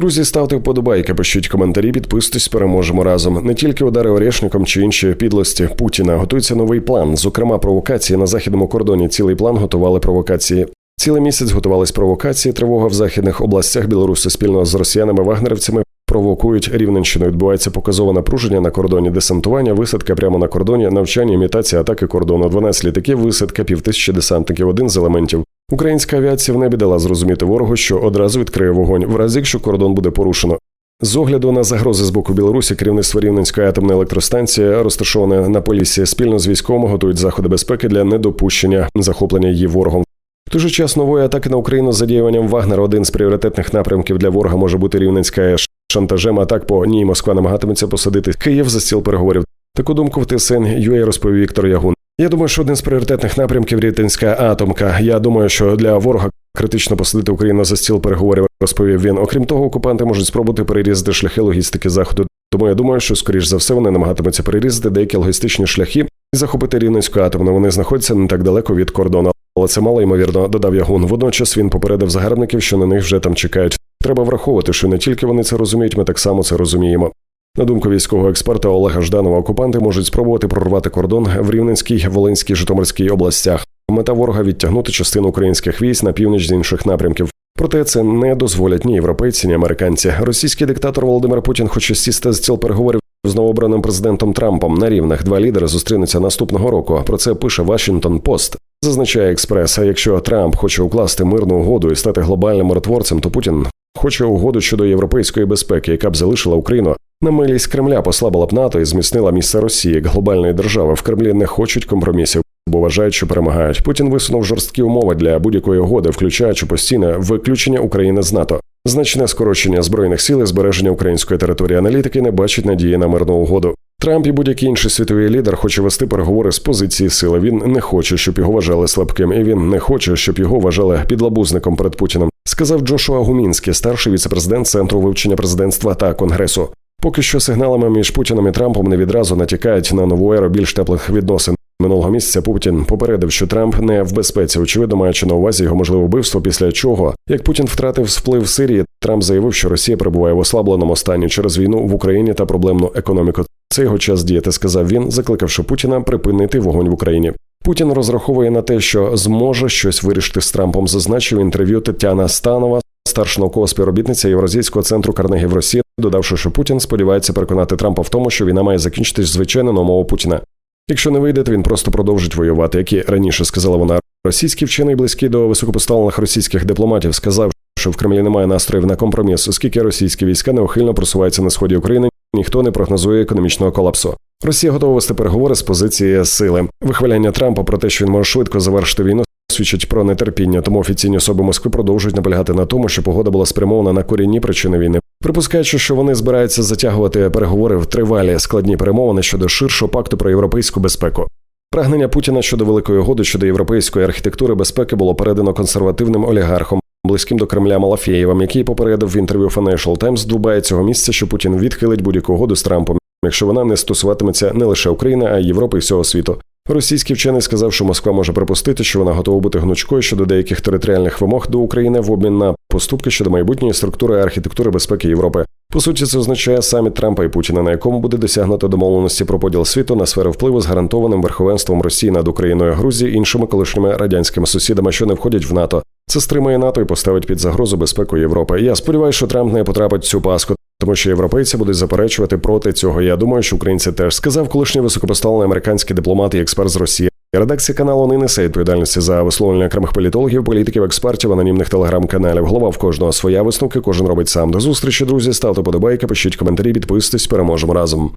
Друзі, ставте вподобайки, пишіть коментарі, підписуйтесь, переможемо разом. Не тільки удари орішником чи інші підлості Путіна. Готується новий план. Зокрема, провокації на західному кордоні. Цілий план готували провокації. Цілий місяць готувались провокації. Тривога в західних областях Білоруси спільно з росіянами вагнерівцями провокують Рівненщину. Відбувається показове напруження на кордоні десантування, висадка прямо на кордоні, навчання, імітація атаки кордону. 12 літаків, висадка півтисячі десантників. Один з елементів. Українська авіація в небі дала зрозуміти ворогу, що одразу відкриє вогонь, в разі якщо кордон буде порушено. З огляду на загрози з боку Білорусі, керівництво Рівненської атомної електростанції, розташоване на полісі, спільно з військовими готують заходи безпеки для недопущення захоплення її ворогом. В той же час нової атаки на Україну з задіюванням Вагнера один з пріоритетних напрямків для ворога може бути Рівненська АЕШ. шантажем атак по ній Москва намагатиметься посадити Київ за стіл переговорів. Таку думку в ТСН ЮА розповів Віктор Ягун. Я думаю, що один з пріоритетних напрямків Рівненська атомка. Я думаю, що для ворога критично посадити Україну за стіл переговорів, розповів він. Окрім того, окупанти можуть спробувати перерізати шляхи логістики заходу. Тому я думаю, що скоріш за все вони намагатимуться перерізати деякі логістичні шляхи і захопити Рівненську атомну. Вони знаходяться не так далеко від кордону. Але це мало ймовірно, додав Ягун. Водночас він попередив загарбників, що на них вже там чекають. Треба враховувати, що не тільки вони це розуміють, ми так само це розуміємо. На думку військового експерта Олега Жданова, окупанти можуть спробувати прорвати кордон в Рівненській, Волинській, Житомирській областях. Мета ворога відтягнути частину українських військ на північ з інших напрямків. Проте це не дозволять ні європейці, ні американці. Російський диктатор Володимир Путін хоче сісти з стіл переговорів з новообраним президентом Трампом на рівних. Два лідери зустрінуться наступного року. Про це пише Вашингтон Пост. Зазначає експрес. А якщо Трамп хоче укласти мирну угоду і стати глобальним миротворцем, то Путін хоче угоду щодо європейської безпеки, яка б залишила Україну на милість Кремля, послабила б НАТО і зміцнила місце Росії як глобальної держави. В Кремлі не хочуть компромісів, бо вважають, що перемагають. Путін висунув жорсткі умови для будь-якої угоди, включаючи постійне виключення України з НАТО. Значне скорочення збройних сил і збереження української території аналітики не бачать надії на мирну угоду. Трамп і будь-який інший світовий лідер хоче вести переговори з позиції сили. Він не хоче, щоб його вважали слабким, і він не хоче, щоб його вважали підлабузником перед Путіним. Сказав Джошуа Гумінський, старший віцепрезидент центру вивчення президентства та конгресу. Поки що сигналами між Путіним і Трампом не відразу натякають на нову еру більш теплих відносин. Минулого місяця Путін попередив, що Трамп не в безпеці, очевидно, маючи на увазі його можливе вбивство. Після чого, як Путін втратив вплив Сирії, Трамп заявив, що Росія перебуває в ослабленому стані через війну в Україні та проблемну економіку. Це його час діяти, сказав він, закликавши Путіна припинити вогонь в Україні. Путін розраховує на те, що зможе щось вирішити з Трампом. Зазначив інтерв'ю Тетяна Станова, старша наукова співробітниця Євразійського центру Карнегі в Росії, додавши, що Путін сподівається переконати Трампа в тому, що війна має закінчитись звичайно на умову Путіна. Якщо не вийде, то він просто продовжить воювати, як і раніше сказала вона. Російський вчений близький до високопоставлених російських дипломатів сказав, що в Кремлі немає настроїв на компроміс, оскільки російські війська неухильно просуваються на сході України. Ніхто не прогнозує економічного колапсу. Росія готова вести переговори з позиції сили. Вихваляння Трампа про те, що він може швидко завершити війну, свідчить про нетерпіння. Тому офіційні особи Москви продовжують наполягати на тому, що погода була спрямована на корінні причини війни. Припускаючи, що вони збираються затягувати переговори в тривалі складні перемовини щодо ширшого пакту про європейську безпеку. Прагнення Путіна щодо великої угоди щодо європейської архітектури безпеки було передано консервативним олігархом, близьким до Кремля Малафєєвим, який попередив в інтерв'ю Financial Times Дубаї цього місця, що Путін відхилить будь-яку угоду з Трампом, якщо вона не стосуватиметься не лише України, а й Європи і всього світу. Російський вчений сказав, що Москва може припустити, що вона готова бути гнучкою щодо деяких територіальних вимог до України в обмін на поступки щодо майбутньої структури архітектури безпеки Європи. По суті, це означає саміт Трампа і Путіна, на якому буде досягнуто домовленості про поділ світу на сфери впливу з гарантованим верховенством Росії над Україною, Грузією іншими колишніми радянськими сусідами, що не входять в НАТО. Це стримує НАТО і поставить під загрозу безпеку Європи. Я сподіваюся, що Трамп не потрапить в цю паску. Тому що європейці будуть заперечувати проти цього. Я думаю, що українці теж сказав колишній високопоставлений американський дипломат і експерт з Росії. Редакція каналу не несе відповідальності за висловлення окремих політологів, політиків, експертів, анонімних телеграм-каналів. Голова в кожного своя висновки, кожен робить сам. До зустрічі, друзі. Ставте подобайки, пишіть коментарі, підписуйтесь, переможемо разом.